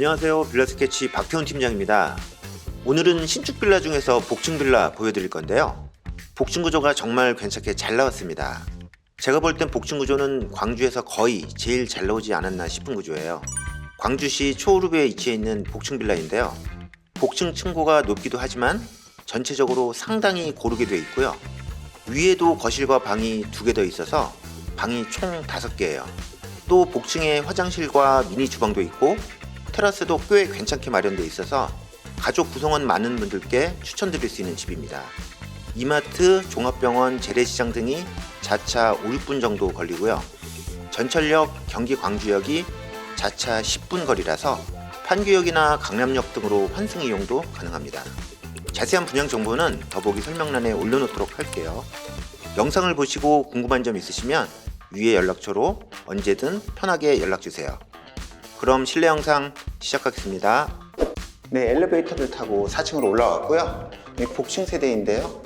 안녕하세요. 빌라 스케치 박태훈 팀장입니다. 오늘은 신축 빌라 중에서 복층 빌라 보여드릴 건데요. 복층 구조가 정말 괜찮게 잘 나왔습니다. 제가 볼 땐 복층 구조는 광주에서 거의 제일 잘 나오지 않았나 싶은 구조예요. 광주시 초우루베에 위치해 있는 복층 빌라인데요. 복층 층고가 높기도 하지만 전체적으로 상당히 고르게 되어 있고요. 위에도 거실과 방이 두 개 더 있어서 방이 총 다섯 개예요. 또 복층에 화장실과 미니 주방도 있고 테라스도 꽤 괜찮게 마련되어 있어서 가족 구성원 많은 분들께 추천드릴 수 있는 집입니다. 이마트, 종합병원, 재래시장 등이 자차 5, 6분 정도 걸리고요. 전철역, 경기 광주역이 자차 10분 거리라서 판교역이나 강남역 등으로 환승 이용도 가능합니다. 자세한 분양 정보는 더보기 설명란에 올려놓도록 할게요. 영상을 보시고 궁금한 점 있으시면 위에 연락처로 언제든 편하게 연락주세요. 그럼 실내 영상 시작하겠습니다. 네, 엘리베이터를 타고 4층으로 올라왔고요. 이 복층 세대인데요.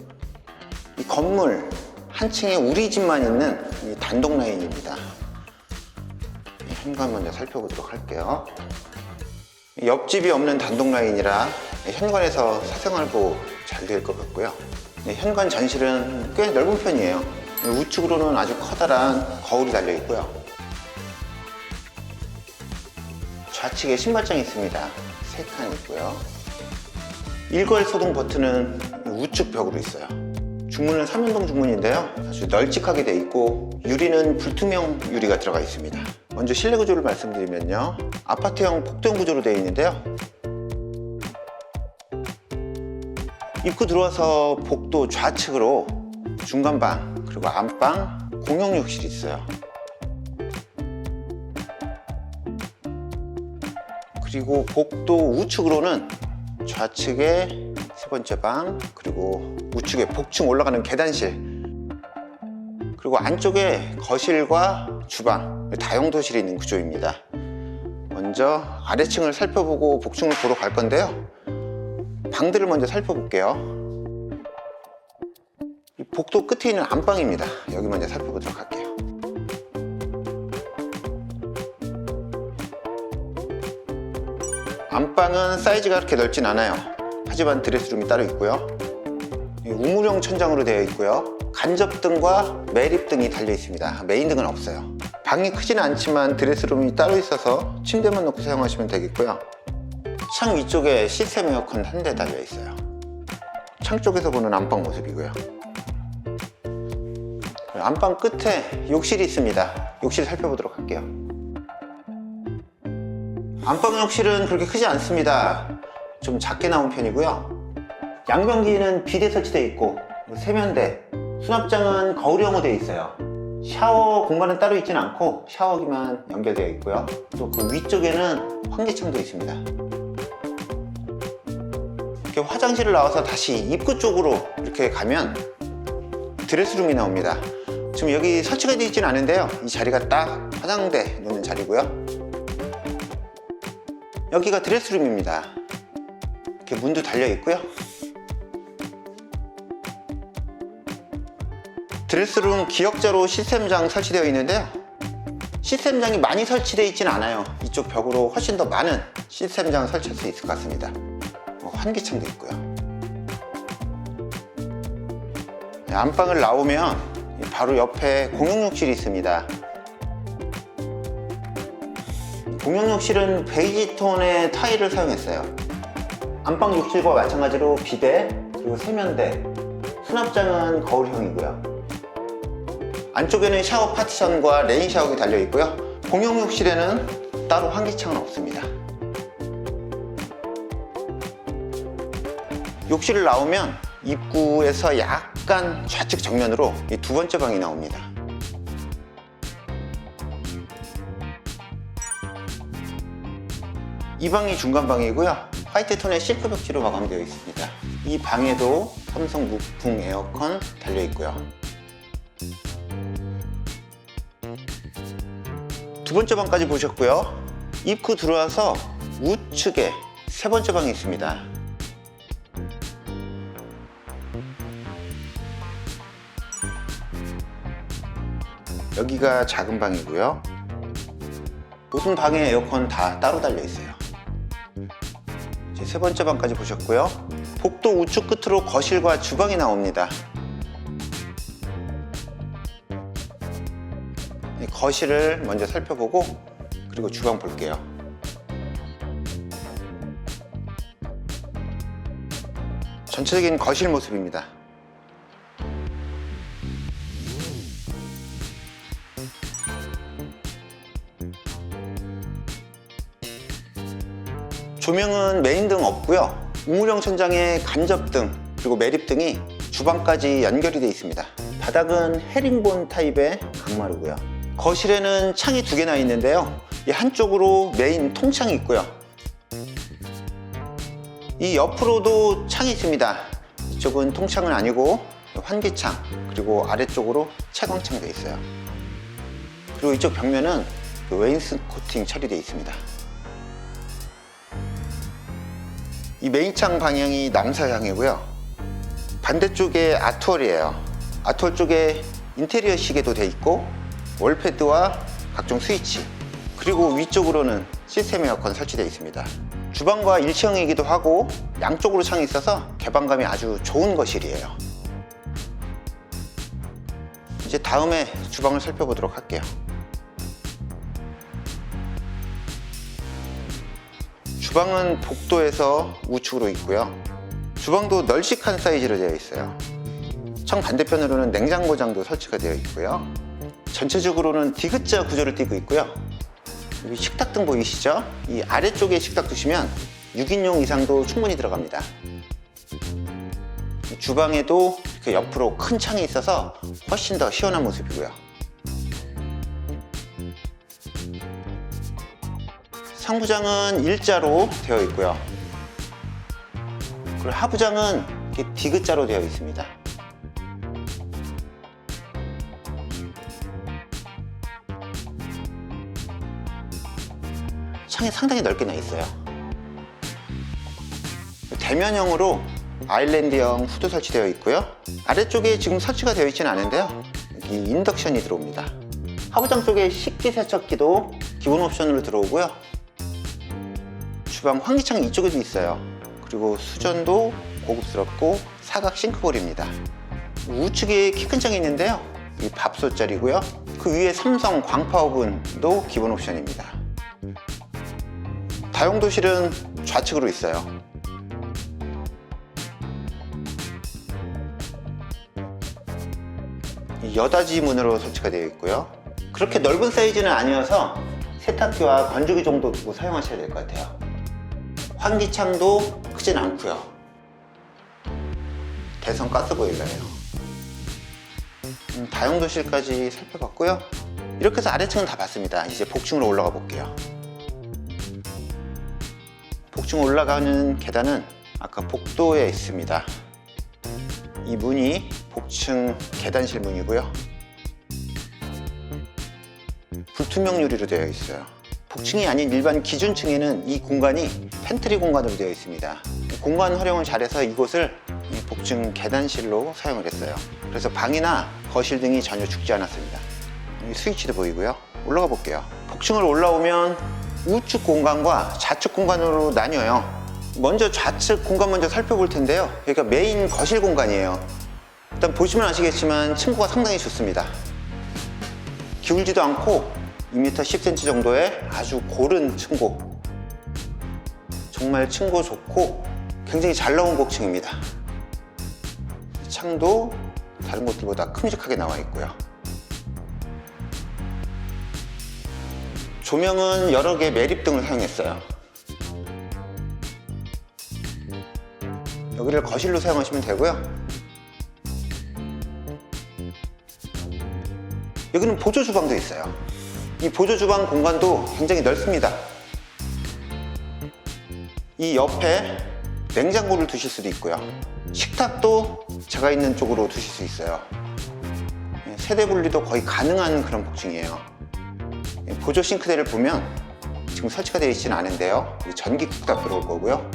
이 건물 한 층에 우리 집만 있는 이 단독 라인입니다. 이 현관 먼저 살펴보도록 할게요. 이 옆집이 없는 단독 라인이라 현관에서 사생활보 잘될 것 같고요. 네, 현관 전실은 꽤 넓은 편이에요. 우측으로는 아주 커다란 거울이 달려 있고요. 좌측에 신발장이 있습니다. 세 칸 있고요. 일괄 소동 버튼은 우측 벽으로 있어요. 중문은 3연동 중문인데요. 아주 널찍하게 돼 있고 유리는 불투명 유리가 들어가 있습니다. 먼저 실내 구조를 말씀드리면요. 아파트형 복도형 구조로 되어 있는데요. 입구 들어와서 복도 좌측으로 중간방 그리고 안방 공용 욕실이 있어요. 그리고 복도 우측으로는 좌측에 세 번째 방 그리고 우측에 복층 올라가는 계단실 그리고 안쪽에 거실과 주방 다용도실이 있는 구조입니다. 먼저 아래층을 살펴보고 복층을 보러 갈 건데요. 방들을 먼저 살펴볼게요. 이 복도 끝에 있는 안방입니다. 여기 먼저 살펴보도록 할게요. 안방은 사이즈가 그렇게 넓진 않아요. 하지만 드레스룸이 따로 있고요. 이 우물형 천장으로 되어 있고요. 간접등과 매립등이 달려 있습니다. 메인등은 없어요. 방이 크지는 않지만 드레스룸이 따로 있어서 침대만 놓고 사용하시면 되겠고요. 창 위쪽에 시스템 에어컨 한 대 달려 있어요. 창 쪽에서 보는 안방 모습이고요. 안방 끝에 욕실이 있습니다. 욕실 살펴보도록 할게요. 안방 욕실은 그렇게 크지 않습니다. 좀 작게 나온 편이고요. 양변기는 비대 설치되어 있고 세면대, 수납장은 거울형으로 되어 있어요. 샤워 공간은 따로 있지는 않고 샤워기만 연결되어 있고요. 또 그 위쪽에는 환기창도 있습니다. 이렇게 화장실을 나와서 다시 입구 쪽으로 이렇게 가면 드레스룸이 나옵니다. 지금 여기 설치가 되어 있지는 않은데요. 이 자리가 딱 화장대 놓는 자리고요. 여기가 드레스룸입니다. 이렇게 문도 달려 있고요. 드레스룸 기역자로 시스템장 설치되어 있는데요. 시스템장이 많이 설치되어 있지는 않아요. 이쪽 벽으로 훨씬 더 많은 시스템장을 설치할 수 있을 것 같습니다. 어, 환기창도 있고요. 네, 안방을 나오면 바로 옆에 공용욕실이 있습니다. 공용욕실은 베이지 톤의 타일을 사용했어요. 안방 욕실과 마찬가지로 비대, 그리고 세면대, 수납장은 거울형이고요. 안쪽에는 샤워 파티션과 레인 샤워기 달려 있고요. 공용 욕실에는 따로 환기창은 없습니다. 욕실을 나오면 입구에서 약간 좌측 정면으로 이두 번째 방이 나옵니다. 이 방이 중간 방이고요. 화이트 톤의 실크 벽지로 마감되어 있습니다. 이 방에도 삼성 무풍 에어컨 달려 있고요. 두 번째 방까지 보셨고요. 입구 들어와서 우측에 세 번째 방이 있습니다. 여기가 작은 방이고요. 모든 방에 에어컨 다 따로 달려 있어요. 이제 세 번째 방까지 보셨고요. 복도 우측 끝으로 거실과 주방이 나옵니다. 이 거실을 먼저 살펴보고 그리고 주방 볼게요. 전체적인 거실 모습입니다. 조명은 메인 등 없고요. 우물형 천장에 간접등 그리고 매립등이 주방까지 연결이 되어 있습니다. 바닥은 헤링본 타입의 강마루고요. 거실에는 창이 두 개나 있는데요. 이 한쪽으로 메인 통창이 있고요. 이 옆으로도 창이 있습니다. 이쪽은 통창은 아니고 환기창 그리고 아래쪽으로 채광창 되어 있어요. 그리고 이쪽 벽면은 그 웨인스 코팅 처리되어 있습니다. 이 메인창 방향이 남서향이고요. 반대쪽에 아트월이에요. 아트월 쪽에 인테리어 시계도 돼 있고 월패드와 각종 스위치 그리고 위쪽으로는 시스템 에어컨 설치되어 있습니다. 주방과 일체형이기도 하고 양쪽으로 창이 있어서 개방감이 아주 좋은 거실이에요. 이제 다음에 주방을 살펴보도록 할게요. 주방은 복도에서 우측으로 있고요. 주방도 널찍한 사이즈로 되어 있어요. 청 반대편으로는 냉장고장도 설치가 되어 있고요. 전체적으로는 디귿자 구조를 띠고 있고요. 여기 식탁 등 보이시죠? 이 아래쪽에 식탁 두시면 6인용 이상도 충분히 들어갑니다. 주방에도 이렇게 옆으로 큰 창이 있어서 훨씬 더 시원한 모습이고요. 상부장은 일자로 되어 있고요. 그리고 하부장은 이렇게 디귿자로 되어 있습니다. 창이 상당히 넓게 나 있어요. 대면형으로 아일랜드형 후드 설치되어 있고요. 아래쪽에 지금 설치가 되어 있지는 않은데요. 여기 인덕션이 들어옵니다. 하부장 쪽에 식기세척기도 기본 옵션으로 들어오고요. 주방 환기창이 이쪽에도 있어요. 그리고 수전도 고급스럽고 사각 싱크볼입니다. 우측에 키 큰 창이 있는데요. 이 밥솥 자리고요. 그 위에 삼성 광파 오븐도 기본 옵션입니다. 다용도실은 좌측으로 있어요. 이 여닫이 문으로 설치가 되어 있고요. 그렇게 넓은 사이즈는 아니어서 세탁기와 건조기 정도 두고 사용하셔야 될 것 같아요. 환기창도 크진 않고요. 대성 가스보일러예요. 음, 다용도실까지 살펴봤고요. 이렇게 해서 아래층은 다 봤습니다. 이제 복층으로 올라가 볼게요. 복층 올라가는 계단은 아까 복도에 있습니다. 이 문이 복층 계단실 문이고요. 불투명 유리로 되어 있어요. 복층이 아닌 일반 기준층에는 이 공간이 팬트리 공간으로 되어 있습니다. 공간 활용을 잘해서 이곳을 이 복층 계단실로 사용을 했어요. 그래서 방이나 거실 등이 전혀 죽지 않았습니다. 이 스위치도 보이고요. 올라가 볼게요. 복층을 올라오면 우측 공간과 좌측 공간으로 나뉘어요. 먼저 좌측 공간 먼저 살펴볼 텐데요. 여기가 메인 거실 공간이에요. 일단 보시면 아시겠지만 층고가 상당히 좋습니다. 기울지도 않고 2m 10cm 정도의 아주 고른 층고. 정말 층고 좋고 굉장히 잘 나온 복층입니다. 창도 다른 곳들보다 큼직하게 나와 있고요. 조명은 여러 개 매립등을 사용했어요. 여기를 거실로 사용하시면 되고요. 여기는 보조 주방도 있어요. 이 보조 주방 공간도 굉장히 넓습니다. 이 옆에 냉장고를 두실 수도 있고요. 식탁도 제가 있는 쪽으로 두실 수 있어요. 예, 세대 분리도 거의 가능한 그런 복층이에요. 예, 보조 싱크대를 보면 지금 설치가 되어 있지는 않은데요. 이 전기 쿡탑 들어올 거고요.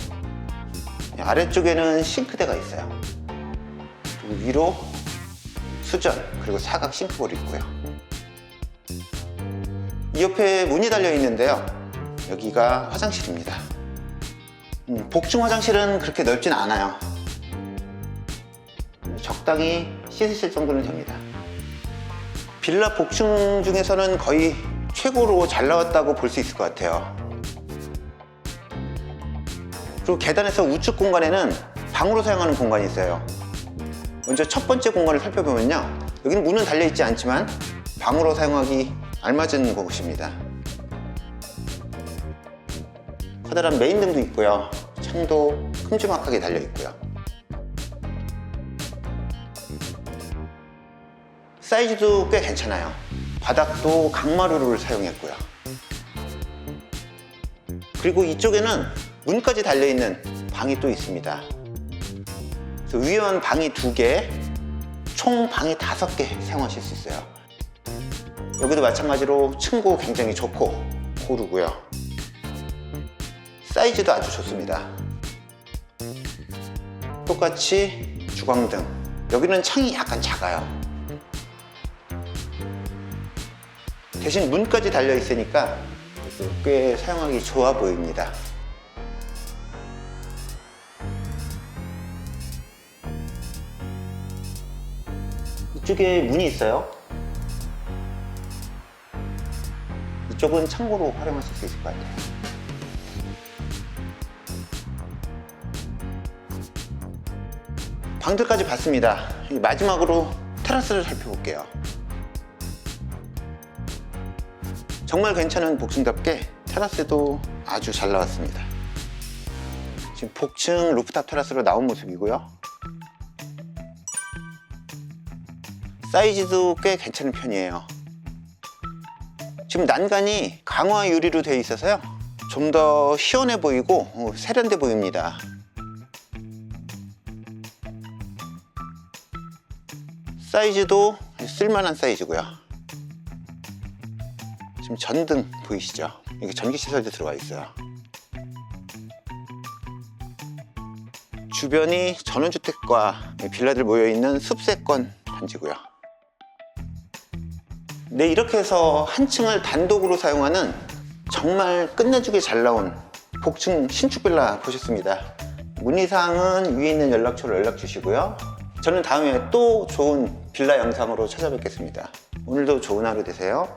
예, 아래쪽에는 싱크대가 있어요. 그리고 위로 수전 그리고 사각 싱크볼이 있고요. 이 옆에 문이 달려 있는데요. 여기가 화장실입니다. 음, 복층 화장실은 그렇게 넓진 않아요. 적당히 씻으실 정도는 됩니다. 빌라 복층 중에서는 거의 최고로 잘 나왔다고 볼 수 있을 것 같아요. 그리고 계단에서 우측 공간에는 방으로 사용하는 공간이 있어요. 먼저 첫 번째 공간을 살펴보면요. 여기는 문은 달려있지 않지만 방으로 사용하기 알맞은 곳입니다. 커다란 메인등도 있고요. 창도 큼지막하게 달려 있고요. 사이즈도 꽤 괜찮아요. 바닥도 강마루를 사용했고요. 그리고 이쪽에는 문까지 달려있는 방이 또 있습니다. 위원 방이 두 개, 총 방이 다섯 개 사용하실 수 있어요. 여기도 마찬가지로 층고 굉장히 좋고 고르고요. 사이즈도 아주 좋습니다. 똑같이 주광등. 여기는 창이 약간 작아요. 대신 문까지 달려 있으니까 꽤 사용하기 좋아 보입니다. 이쪽에 문이 있어요. 이쪽은 창고로 활용하실 수 있을 것 같아요. 방들까지 봤습니다. 이 마지막으로 테라스를 살펴볼게요. 정말 괜찮은 복층답게 테라스도 아주 잘 나왔습니다. 지금 복층 루프탑 테라스로 나온 모습이고요. 사이즈도 꽤 괜찮은 편이에요. 지금 난간이 강화 유리로 되어 있어서요. 좀 더 시원해 보이고 어, 세련돼 보입니다. 사이즈도 쓸만한 사이즈고요. 지금 전등 보이시죠? 이게 전기 시설도 들어가 있어요. 주변이 전원주택과 빌라들 모여 있는 숲세권 단지고요. 네, 이렇게 해서 한 층을 단독으로 사용하는 정말 끝내주게 잘 나온 복층 신축 빌라 보셨습니다. 문의사항은 위에 있는 연락처로 연락 주시고요. 저는 다음에 또 좋은 빌라 영상으로 찾아뵙겠습니다. 오늘도 좋은 하루 되세요.